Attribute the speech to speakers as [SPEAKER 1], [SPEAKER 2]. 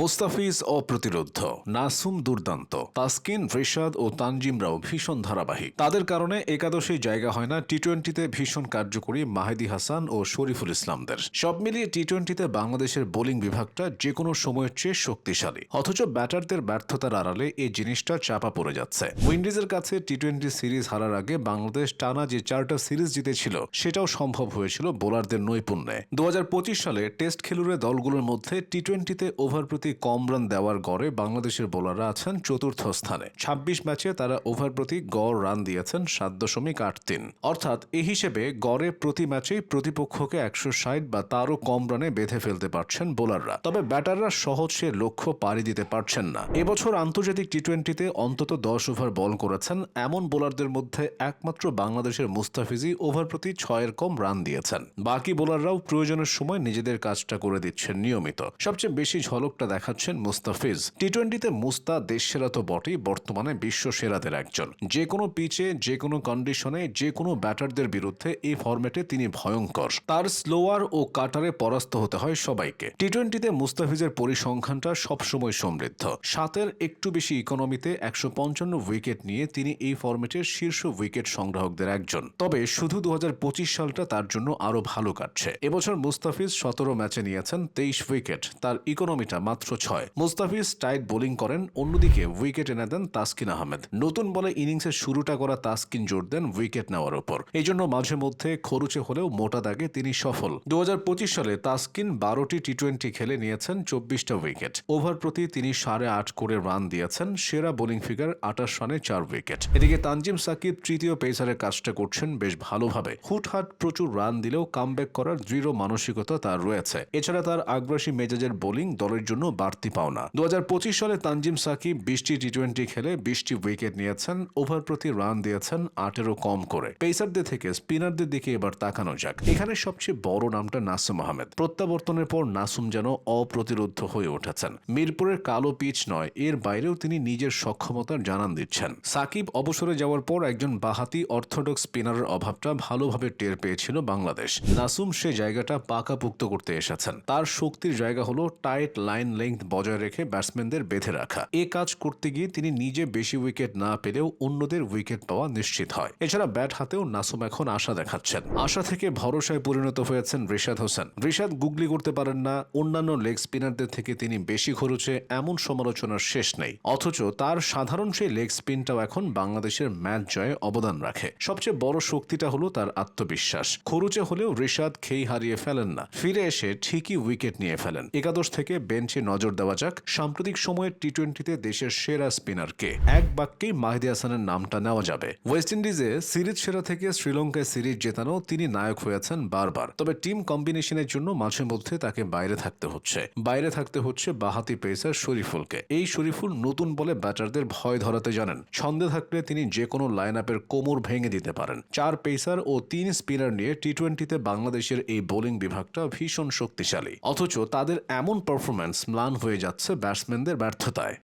[SPEAKER 1] মোস্তাফিজ অপ্রতিরোধ নাসুম দুর্দান্ত, তাসকিন, রিশাদ ও তানজিমরাও ভীষণ ধারাবাহিক। তাদের কারণে একাদশে জায়গা হয় না টি টোয়েন্টিতে ভীষণ কার্যকরী মাহেদি হাসান ও শরীফুল ইসলামদের। সব মিলিয়ে টি টোয়েন্টিতে বাংলাদেশের বোলিং বিভাগটা যে কোনো সময়ের চেয়ে শক্তিশালী। অথচ ব্যাটারদের ব্যর্থতার আড়ালে এই জিনিসটা চাপা পড়ে যাচ্ছে। উইন্ডিজের কাছে টি টোয়েন্টি সিরিজ হারার আগে বাংলাদেশ টানা যে চারটা সিরিজ জিতেছিল, সেটাও সম্ভব হয়েছিল বোলারদের নৈপুণ্যে। দু হাজার পঁচিশ সালে টেস্ট খেলুড়ে দলগুলোর মধ্যে টি টোয়েন্টিতে ওভার প্রতি কম রান দেওয়ার গড়ে বাংলাদেশের বোলাররা আছেন চতুর্থ স্থানে। ২৬ ম্যাচে তারা ওভার প্রতি গড় রান দিয়েছেন সাত দশমিক আট তিন। অর্থাৎ এই হিসেবে গড়ে প্রতি ম্যাচেই প্রতিপক্ষকে একশো ষাট বা তারও কম রানে বেঁধে ফেলতে পারছেন বোলাররা। তবে ব্যাটাররা সহজ সে লক্ষ্য পাড়ি দিতে পারছেন না। এবছর আন্তর্জাতিক টি টোয়েন্টিতে অন্তত দশ ওভার বল করেছেন এমন বোলারদের মধ্যে একমাত্র বাংলাদেশের মুস্তাফিজি ওভার প্রতি ছয়ের কম রান দিয়েছেন। বাকি বোলাররাও প্রয়োজনের সময় নিজেদের কাজটা করে দিচ্ছেন নিয়মিত। সবচেয়ে বেশি ঝলকটা দেখাচ্ছেন মুস্তাফিজ। টি টোয়েন্টিতে মুস্তা দেশ সেরা তো বটেই, বর্তমানে বিশ্ব সেরাদের একজন। যে কোনো পিচে, যে কোনো কন্ডিশনে যে কোনো ব্যাটারদের বিরুদ্ধে এই ফরম্যাটে তিনি ভয়ঙ্কর। তার স্লোয়ার ও কাটারে পরাস্ত হতে হয় সবাইকে। টি টোয়েন্টিতে মুস্তাফিজের পরিসংখ্যানটা সবসময় সমৃদ্ধ। সাতের একটু বেশি ইকোনমিতে একশো পঞ্চান্ন উইকেট নিয়ে তিনি এই ফরম্যাটের শীর্ষ উইকেট সংগ্রাহকদের একজন। তবে শুধু দু হাজার পঁচিশ সালটা তার জন্য আরও ভালো কাটছে। এবছর মুস্তাফিজ সতেরো ম্যাচে নিয়েছেন তেইশ উইকেট তার ইকোনমিটা মাত্র ছয়। মুস্তাফিজ টাইট বোলিং করেন, অন্যদিকে উইকেট এনে দেন তাসকিন আহমেদ। নতুন বলে ইনিংসের শুরুটা করা তাসকিন জোর দেন উইকেট নেওয়ার ওপর। এই জন্য মাঝে মধ্যে খরুচে হলেও মোটা দাগে তিনি সফল। দু হাজার পঁচিশ সালে তাসকিন বারোটি টি টোয়েন্টি খেলে নিয়েছেন চব্বিশটা উইকেট। ওভার প্রতি তিনি সাড়ে আট করে রান দিয়েছেন, সেরা বোলিং ফিগার আটাশ রানে চার উইকেট। এদিকে তানজিম সাকিব তৃতীয় পেসারের কাজটা করছেন বেশ ভালোভাবে। হুটহাট প্রচুর রান দিলেও কামব্যাক করার দৃঢ় মানসিকতা তার রয়েছে। এছাড়া তার আগ্রাসী মেজাজের বোলিং দলের জন্য বাড়তি পাওনা। দু হাজার পঁচিশ সালে তানজিম সাকিব বিশটি টি টোয়েন্টি খেলে বিশটি উইকেট নিয়েছেন, ওভার প্রতি রান দিয়েছেন আটেরও কম করে। পেসারদের থেকে স্পিনারদের দিকে এবার তাকানো যাক। এখানে সবচেয়ে বড় নামটা নাসুম আহমেদ। প্রত্যাবর্তনের পর নাসুম যেন অপ্রতিরোধ হয়ে উঠেছেন। মিরপুরের কালো পিচ নয়, এর বাইরেও তিনি নিজের সক্ষমতার জানান দিচ্ছেন। সাকিব অবসরে যাওয়ার পর একজন বাহাতি অর্থোডক্স স্পিনারের অভাবটা ভালোভাবে টের পেয়েছিল বাংলাদেশ। নাসুম সে জায়গাটা পাকাপুক্ত করতে এসেছেন। তার শক্তির জায়গা হলো টাইট লাইন লেংথ বজায় রেখে ব্যাটসম্যানদের বেঁধে রাখা। এ কাজ করতে গিয়ে তিনি নিজে বেশি উইকেট না পেলেও অন্যদের উইকেট পাওয়া নিশ্চিত হয়। এছাড়া ব্যাট হাতেও নাসুম এখন আশা দেখাচ্ছেন। আশা থেকে ভরসায় পরিণত হয়েছেন রিশাদ হোসেন। রিশাদ গুগলি করতে পারেন না, অন্যান্য লেগ স্পিনারদের থেকে তিনি বেশি খরচে এমন সমালোচনার শেষ নেই। অথচ তার সাধারণ সেই লেগ স্পিনটাও এখন বাংলাদেশের ম্যাচ জয়ে অবদান রাখে। সবচেয়ে বড় শক্তিটা হলো তার আত্মবিশ্বাস। খরুচে হলেও রিশাদ খেই হারিয়ে ফেলেন না। ফিরে এসে ঠিকই উইকেট নিয়ে ফেলেন। একাদশ থেকে বেঞ্চে নজর দেওয়া যাক সাম্প্রতিক সময়ে টি টোয়েন্টিতে দেশের সেরা স্পিনারকে। এক বাক্যেই মাহিদি হাসানের নামটা নেওয়া যাবে। ওয়েস্ট ইন্ডিজে সিরিজ সেরা থেকে শ্রীলঙ্কায় সিরিজ জেতানো তিনি নায়ক হয়েছেন বারবার। তবে টিম কম্বিনেশনের জন্য মাঝে মধ্যে তাকে বাইরে থাকতে হচ্ছে। বাইরে থাকতে হচ্ছে বাহাতি পেসার শরীফুলকে। এই শরীফুল নতুন বলে ব্যাটারদের ভয় ধরাতে জানেন। ছন্দে থাকলে তিনি যে কোনো লাইন আপের কোমর ভেঙে দিতে পারেন। চার পেসার ও তিন স্পিনার নিয়ে টি টোয়েন্টিতে বাংলাদেশের এই বোলিং বিভাগটা ভীষণ শক্তিশালী। অথচ তাদের এমন পারফরম্যান্স ম্লান হয়ে যাচ্ছে ব্যাটসম্যানদের ব্যর্থতায়।